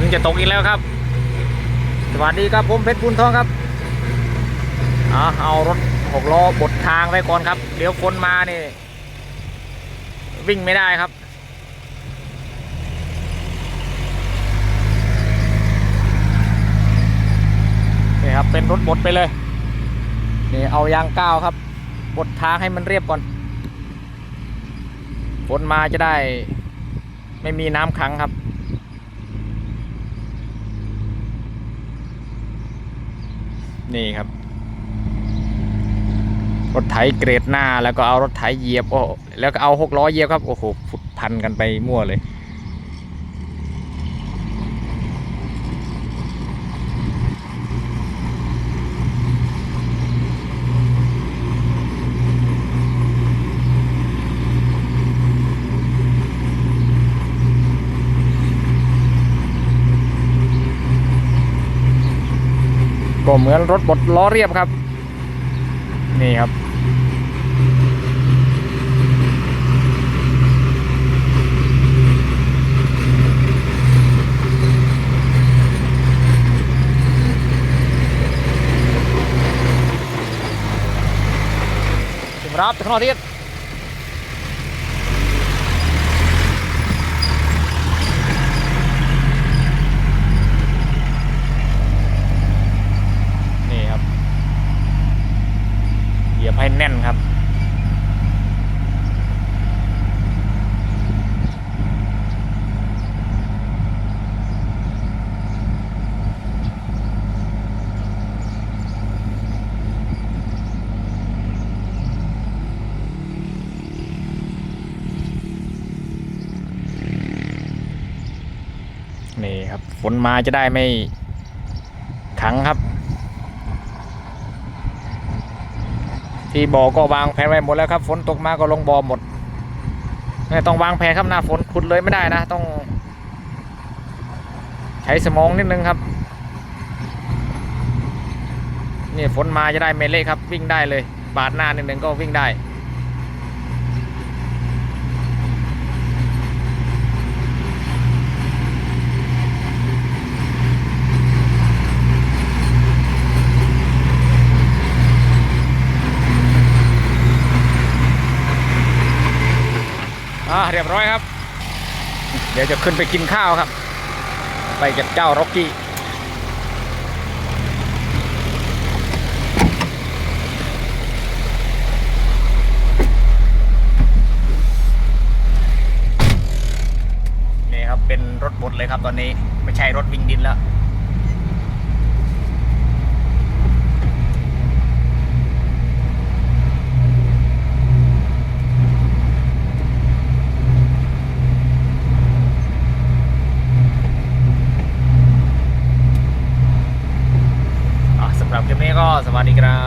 นจะตกอีกแล้วครับ สวัสดีครับผมเพชรพุนทองครับเอาเอารถหกล้อบดทางไว้ก่อนครับเดี๋ยวฝนมานี่วิ่งไม่ได้ครับ นี่ครับเป็นรถบดไปเลย นี่เอายางก้าวครับ บดทางให้มันเรียบก่อน ฝนมาจะได้ ไม่มีน้ำขังครับ นี่ครับ รถไถเกรดหน้าแล้วก็เอารถไถเหยียบโอ้แล้วก็เอาหกล้อเหยียบครับ โอ้โหผุดพันกันไปมั่วเลย ก็เหมือนรถบดล้อเรียบครับ นี่ครับรับข้างนอกทีนี่ครับ เหยียบ ให้แน่นครับ นี่ครับฝนมาจะได้ไม่ขังครับ ที่บ่อก็วางแผนไว้หมดแล้วครับ ฝนตกมาก็ลงบ่อหมดไม่ต้องวางแผนครับหน้าฝนขุดเลยไม่ได้นะ ต้อง ใช้สมองนิดนึงครับ นี่ฝนมาจะได้เมเละครับ วิ่งได้เลย ปาดหน้านิดนึงก็วิ่งได้ อ่าเรียบร้อยครับ เดี๋ยวจะขึ้นไปกินข้าวครับ ไปกับเจ้าร็อกกี้นี่ครับเป็นรถบดเลยครับตอนนี้ ไม่ใช่รถวิ่งดินแล้ว อะ